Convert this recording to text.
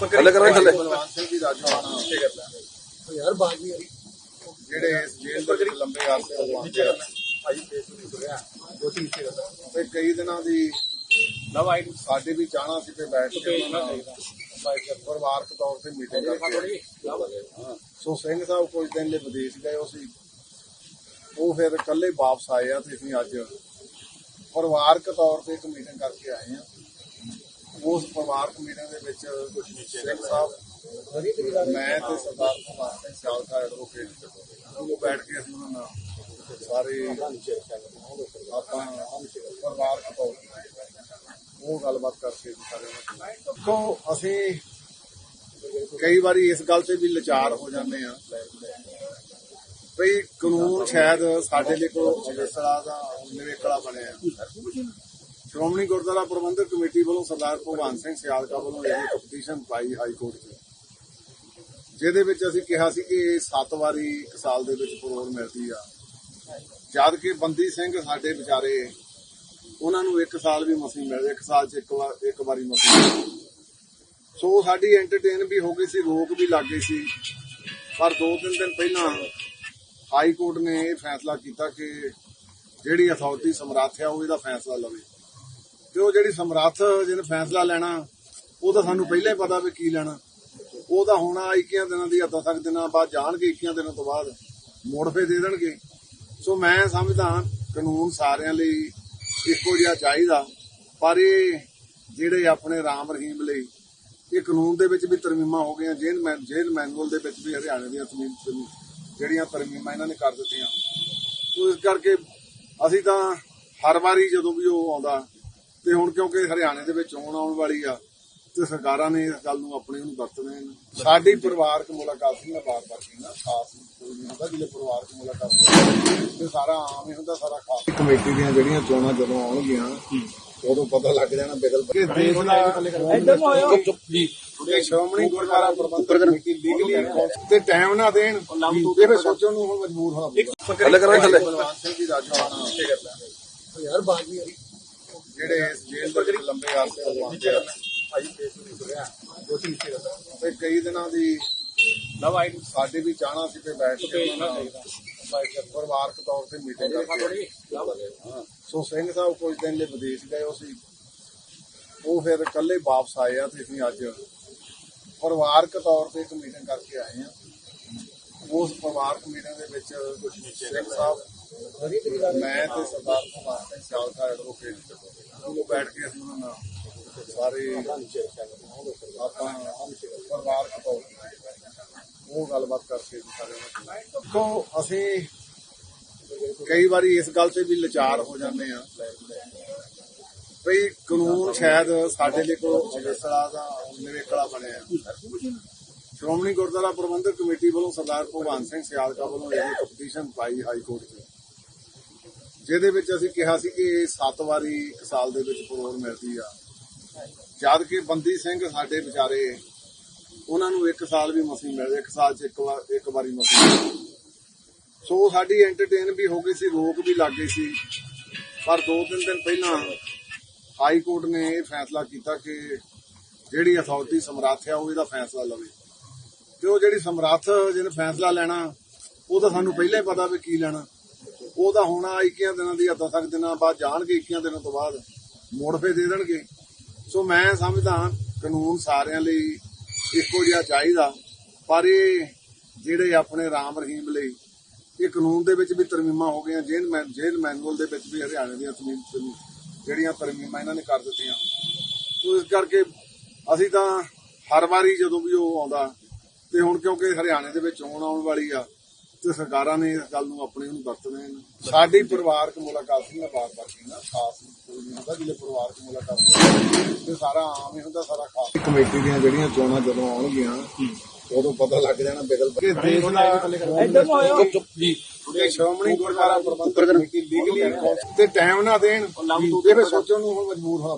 ਥੱਲੇ ਕਰੋ ਥੱਲੇ। ਬਲਵੰਤ ਸਿੰਘ ਜੀ ਰਾਜਵਾਨਾ ਯਾਰ ਬਾਤ ਨਹੀਂ ਆਈ ਜਿਹੜੇ ਇਸ ਜੇਲ੍ਹ ਦੇ ਵਿੱਚ ਲੰਬੇ ਅਰਸੇ ਤੋਂ ਬੰਦ ਆ ਭਾਈ ਫੇਸ ਨਹੀਂ ਸੁਣਿਆ ਉਹ ਚੀਜ਼ ਤੇ ਗੱਲ ਤੇ ਕਈ ਦਿਨਾਂ ਦੀ ਲਵ ਆਈ ਸਾਡੇ ਵੀ ਚਾਹਣਾ ਸੀ ਤੇ ਬੈਠ ਕੇ ਉਹਨਾਂ ਨਾਲ ਪਰਿਵਾਰਕ ਤੌਰ ਤੇ ਮੀਟਿੰਗ ਕਰਕੇ। ਸੋ ਸਿੰਘ ਸਾਹਿਬ ਕੁਝ ਦਿਨ ਲਈ ਵਿਦੇਸ਼ ਗਏ ਉਹ ਸੀ। ਉਹ ਫਿਰ ਇਕੱਲੇ ਵਾਪਸ ਆਏ ਆ ਤੇ ਅਸੀਂ ਅੱਜ ਪਰਿਵਾਰਕ ਤੌਰ ਤੇ ਇੱਕ ਮੀਟਿੰਗ ਕਰਕੇ ਆਏ ਆ। ਉਸ ਪਰਿਵਾਰਕ ਮੀਟਿੰਗ ਦੇ ਵਿੱਚ ਸਿੰਘ ਸਾਹਿਬ ਮੈਂ ਤੇ ਸਰਦਾਰ ਕੁਮਾਰ ਸਿੰਘ ਸਿਆਲਕਾ ਐਡਵੋਕੇਟ ਉਹ ਬੈਠ ਕੇ ਅਸੀਂ ਉਹਨਾਂ ਨਾਲ ਸਾਰੇ ਆਪਾਂ ਪਰਿਵਾਰਕ ਤੌਰ ਉਹ ਗੱਲਬਾਤ ਕਰਕੇ ਅਸੀਂ ਸਾਰੇ ਤੋਂ ਅਸੀਂ ਕਈ ਵਾਰੀ ਇਸ ਗੱਲ ਤੇ ਵੀ ਲਾਚਾਰ ਹੋ ਜਾਂਦੇ ਆ ਭਈ ਕਾਨੂੰਨ ਸ਼ਾਇਦ ਸਾਡੇ ਲਈ ਕੋਈ ਅਵੇਸਲਾ ਦਾ ਨਿਵੇਕਲਾ ਬਣਿਆ। ਸ਼੍ਰੋਮਣੀ ਗੁਰਦੁਆਰਾ ਪ੍ਰਬੰਧਕ ਕਮੇਟੀ ਵੱਲੋਂ ਸਰਦਾਰ ਭਗਵਾਨ ਸਿੰਘ ਸਿਆਲਕਾ ਵੱਲੋਂ ਇਹ ਪਟੀਸ਼ਨ ਪਾਈ ਹਾਈ ਕੋਰਟ 'ਚ। ਜਿਹਦੇ ਵਿੱਚ ਅਸੀਂ ਕਿਹਾ ਸੀ ਕਿ ਇਹ ਸੱਤ ਵਾਰੀ ਇੱਕ ਸਾਲ ਦੇ ਵਿੱਚ ਪਰੋਲ ਮਿਲਦੀ ਆ। ਜਦ ਕਿ ਬੰਦੀ ਸਿੰਘ ਸਾਡੇ ਵਿਚਾਰੇ, ਉਹਨਾਂ ਨੂੰ ਇੱਕ ਸਾਲ ਵੀ ਮਸੀਂ ਮਿਲਦੇ ਇੱਕ ਸਾਲ 'ਚ ਇੱਕ ਵਾਰ, ਇੱਕ ਵਾਰੀ ਮਸੀਂ ਸੋ ਸਾਡੀ ਐਂਟਰਟੇਨ ਵੀ ਹੋ ਗਈ ਸੀ, ਰੋਕ ਵੀ ਲੱਗ ਗਈ ਸੀ। ਪਰ ਦੋ ਤਿੰਨ ਦਿਨ ਪਹਿਲਾਂ ਹਾਈ ਕੋਰਟ ਨੇ ਇਹ ਫੈਸਲਾ ਕੀਤਾ ਕਿ ਜਿਹੜੀ ਅਥਾਰਟੀ ਸਮਰੱਥ ਆ, ਉਹ ਇਹਦਾ ਫੈਸਲਾ ਲਵੇ। ਤੇ ਉਹ ਜਿਹੜੀ ਸਮਰੱਥ ਜਿਹਨੇ ਫੈਸਲਾ ਲੈਣਾ, ਉਹ ਤਾਂ ਸਾਨੂੰ ਪਹਿਲਾਂ ਹੀ ਪਤਾ ਵੀ ਕੀ ਲੈਣਾ। ਉਹ ਤਾਂ ਹੁਣ 21 ਦਿਨਾਂ ਦੀ ਅੱਧਾ ਤੱਕ ਦਿਨਾਂ ਬਾਅਦ ਜਾਣਗੇ 21 ਦਿਨਾਂ ਤੋਂ ਬਾਅਦ ਮੋੜ ਫੇ ਦੇ ਦੇਣਗੇ। ਸੋ ਮੈਂ ਸਮਝਦਾ ਕਾਨੂੰਨ ਸਾਰਿਆਂ ਲਈ ਇੱਕੋ ਜਿਹਾ ਚਾਹੀਦਾ। ਪਰ ਇਹ ਜਿਹੜੇ ਆਪਣੇ ਰਾਮ ਰਹੀਮ ਲਈ, ਇਹ ਕਾਨੂੰਨ ਦੇ ਵਿੱਚ ਵੀ ਤਰਮੀਮਾਂ ਹੋ ਗਈਆਂ। ਜੇਲ੍ਹ ਮੈਂ ਜੇਲ੍ਹ ਮੈਨੂਅਲ ਦੇ ਵਿੱਚ ਵੀ ਹਰਿਆਣੇ ਦੀਆਂ ਤਮੀਮ ਜਿਹੜੀਆਂ ਤਰਮੀਮਾਂ ਇਹਨਾਂ ਨੇ ਕਰ ਦਿੱਤੀਆਂ। ਸੋ ਇਸ ਕਰਕੇ ਅਸੀਂ ਤਾਂ ਹਰ ਵਾਰੀ ਜਦੋਂ ਵੀ ਉਹ ਆਉਂਦਾ ਤੇ ਹੁਣ ਕਿਉਂਕਿ ਹਰਿਆਣੇ ਦੇ ਵਿੱਚ ਚੋਣ ਆਉਣ ਵਾਲੀ ਆ ਤੇ ਸਰਕਾਰਾਂ ਨੇ ਇਸ ਗੱਲ ਨੂੰ ਆਪਣੇ ਨੂੰ ਵਰਤਣੇ ਨੇ। ਸਾਡੀ ਪਰਿਵਾਰਕ ਮੁਲਾਕਾਤ ਸੀ ਮੈਂ ਬਾਰ-ਬਾਰ ਕਹਿੰਦਾ ਖਾਸ ਕੋਈ ਨਹੀਂ ਹੁੰਦਾ ਜਿਹੜੇ ਪਰਿਵਾਰਕ ਮੁਲਾਕਾਤ ਤੇ ਸਾਰਾ ਆਮ ਹੀ ਹੁੰਦਾ ਸਾਰਾ ਖਾਸ। ਕਮੇਟੀ ਦੀਆਂ ਜਿਹੜੀਆਂ ਚੋਣਾਂ ਜਦੋਂ ਆਉਣਗੀਆਂ ਉਦੋਂ ਪਤਾ ਲੱਗ ਜਾਣਾ ਕਿ ਦੇਸ਼ ਦਾ ਇੱਧਰ ਤੇ ਸ਼੍ਰੋਮਣੀ ਗੁਰਦੁਆਰਾ ਪ੍ਰਬੰਧਕ ਕਮੇਟੀ ਲੀਗਲੀ ਤੇ ਟਾਈਮ ਨਾ ਦੇਣ ਇਹ ਫਿਰ ਸੋਚਣ ਨੂੰ ਹੁਣ ਮਜਬੂਰ ਹੋਣਾ ਪਊਗਾ। ਥੱਲੇ ਕਰੋ ਥੱਲੇ। ਬਲਵੰਤ ਸਿੰਘ ਜੀ ਰਾਜਵਾਨਾ ਯਾਰ ਆਈ ਜਿਹੜੇ ਇਸ ਜੇਲ੍ਹ ਦੇ ਵਿੱਚ ਲੰਬੇ ਤੋਂ ਬੰਦ ਆ ਤੇ ਕਈ ਦਿਨਾਂ ਦੀ ਲਵ ਆਈ ਸਾਡੇ ਵੀ ਚਾਹਣਾ ਸੀ ਤੇ ਬੈਠ ਕੇ ਉਹਨਾਂ ਨਾਲ ਪਰਿਵਾਰਕ ਤੌਰ ਤੇ ਮੀਟਿੰਗ ਕਰਕੇ ਸੋ ਸਿੰਘ ਸਾਹਿਬ ਕੁਝ ਦਿਨ ਲਈ ਵਿਦੇਸ਼ ਗਏ ਉਹ ਸੀ। ਉਹ ਫਿਰ ਇਕੱਲੇ ਵਾਪਸ ਆਏ ਆ ਤੇ ਅਸੀਂ ਅੱਜ ਪਰਿਵਾਰਕ ਤੌਰ ਤੇ ਇੱਕ ਮੀਟਿੰਗ ਕਰਕੇ ਆਏ ਆ। ਉਸ ਪਰਿਵਾਰਕ ਮੀਟਿੰਗ ਦੇ ਵਿੱਚ ਸਿੰਘ ਸਾਹਿਬ ਮੈਂ ਤੇ ਸਰਦਾਰ ਕੁਮਾਰ ਸਿੰਘ ਸਿਆਲਕਾ ਐਡਵੋਕੇਟ ਉਹ ਬੈਠ ਕੇ ਅਸੀਂ ਉਹਨਾਂ ਨਾਲ ਸਾਰੇ ਆਪਾਂ ਪਰਿਵਾਰਕ ਤੌਰ ਉਹ ਗੱਲਬਾਤ ਕਰਕੇ ਅਸੀਂ ਸਾਰੇ ਤੋਂ ਅਸੀਂ ਕਈ ਵਾਰੀ ਇਸ ਗੱਲ ਤੇ ਵੀ ਲਚਾਰ ਹੋ ਜਾਂਦੇ ਆ ਭਈ ਕਾਨੂੰਨ ਸ਼ਾਇਦ ਸਾਡੇ ਲਈ ਕੋਈ ਅਵੇਸਲਾ ਦਾ ਨਿਵੇਕਲਾ ਬਣਿਆ। ਸ਼੍ਰੋਮਣੀ ਗੁਰਦੁਆਰਾ ਪ੍ਰਬੰਧਕ ਕਮੇਟੀ ਵੱਲੋਂ ਸਰਦਾਰ ਭਗਵਾਨ ਸਿੰਘ ਸਿਆਲਕਾ ਵੱਲੋਂ ਇਹ ਪਟੀਸ਼ਨ ਪਾਈ ਹਾਈ ਕੋਰਟ 'ਚ। ਜਿਹਦੇ ਵਿੱਚ ਅਸੀਂ ਕਿਹਾ ਸੀ ਕਿ ਇਹ ਸੱਤ ਵਾਰੀ ਇੱਕ ਸਾਲ ਦੇ ਵਿੱਚ ਪਰੋਲ ਮਿਲਦੀ ਆ। ਜਦ ਕਿ ਬੰਦੀ ਸਿੰਘ ਸਾਡੇ ਵਿਚਾਰੇ, ਉਹਨਾਂ ਨੂੰ ਇੱਕ ਸਾਲ ਵੀ ਮਸੀਂ ਮਿਲਦੇ ਇੱਕ ਸਾਲ 'ਚ ਇੱਕ ਵਾਰ ਇੱਕ ਵਾਰੀ ਮਸੀਂ ਸੋ ਸਾਡੀ ਐਂਟਰਟੇਨ ਵੀ ਹੋ ਗਈ ਸੀ, ਰੋਕ ਵੀ ਲੱਗ ਗਈ ਸੀ। ਪਰ ਦੋ ਤਿੰਨ ਦਿਨ ਪਹਿਲਾਂ ਹਾਈ ਕੋਰਟ ਨੇ ਇਹ ਫੈਸਲਾ ਕੀਤਾ ਕਿ ਜਿਹੜੀ ਅਥਾਰਟੀ ਸਮਰੱਥ ਆ, ਉਹ ਇਹਦਾ ਫੈਸਲਾ ਲਵੇ। ਤੇ ਉਹ ਜਿਹੜੀ ਸਮਰੱਥ ਜਿਹਨੇ ਫੈਸਲਾ ਲੈਣਾ, ਉਹ ਤਾਂ ਸਾਨੂੰ ਪਹਿਲਾਂ ਹੀ ਪਤਾ ਵੀ ਕੀ ਲੈਣਾ। ਉਹਦਾ ਹੋਣਾ 21 ਦਿਨਾਂ ਦੀ ਹੱਦਾਂ ਤੱਕ ਦਿਨਾਂ ਬਾਅਦ ਜਾਣਗੇ 21 ਦਿਨਾਂ ਤੋਂ ਬਾਅਦ ਮੋੜ ਫੇ ਦੇ ਦੇਣਗੇ। ਸੋ ਮੈਂ ਸਮਝਦਾ ਕਾਨੂੰਨ ਸਾਰਿਆਂ ਲਈ ਇੱਕੋ ਜਿਹਾ ਚਾਹੀਦਾ। ਪਰ ਇਹ ਜਿਹੜੇ ਆਪਣੇ ਰਾਮ ਰਹੀਮ ਲਈ, ਇਹ ਕਾਨੂੰਨ ਦੇ ਵਿੱਚ ਵੀ ਤਰਮੀਮਾਂ ਹੋ ਗਈਆਂ ਜੇਲ ਮੈਂ, ਜੇਲ੍ਹ ਮੈਨੂਅਲ ਦੇ ਵਿੱਚ ਵੀ ਹਰਿਆਣੇ ਦੀਆਂ ਤਮੀਮ ਜਿਹੜੀਆਂ ਤਰਮੀਮਾਂ ਇਹਨਾਂ ਨੇ ਕਰ ਦਿੱਤੀਆਂ। ਸੋ ਇਸ ਕਰਕੇ ਅਸੀਂ ਤਾਂ ਹਰ ਵਾਰੀ ਜਦੋਂ ਵੀ ਉਹ ਆਉਂਦਾ, ਤੇ ਹੁਣ ਕਿਉਂਕਿ ਹਰਿਆਣੇ ਦੇ ਵਿੱਚ ਚੋਣ ਆਉਣ ਵਾਲੀ ਆ ਤੇ ਸਰਕਾਰਾਂ ਨੇ ਇਸ ਗੱਲ ਨੂੰ ਆਪਣੇ ਨੂੰ ਵਰਤਣੇ ਨੇ। ਸਾਡੀ ਪਰਿਵਾਰਕ ਮੁਲਾਕਾਤ ਮੈਂ ਬਾਰ-ਬਾਰ ਕਹਿੰਦਾ ਖਾਸ ਕੋਈ ਨਹੀਂ ਹੁੰਦਾ ਜਿਹੜੇ ਪਰਿਵਾਰਕ ਮੁਲਾਕਾਤ ਤੇ ਸਾਰਾ ਆਮ ਹੀ ਹੁੰਦਾ ਸਾਰਾ ਖਾਸ। ਕਮੇਟੀ ਦੀਆਂ ਜਿਹੜੀਆਂ ਚੋਣਾਂ ਜਦੋਂ ਆਉਣਗੀਆਂ ਉਦੋਂ ਪਤਾ ਲੱਗ ਜਾਣਾ ਬਿਗਲ ਕਿ ਦੇਸ਼ ਦਾ ਇੱਧਰ ਨੂੰ ਆਇਓ। ਚੁੱਪ ਜੀ। ਤੇ ਸ਼੍ਰੋਮਣੀ ਗੁਰਦੁਆਰਾ ਪ੍ਰਬੰਧਕ ਕਮੇਟੀ ਲੀਗਲੀ ਤੇ ਟਾਈਮ ਨਾ ਦੇਣ। ਇਹ ਸੋਚਣ ਨੂੰ ਹੁਣ ਮਜਬੂਰ ਹੋਣਾ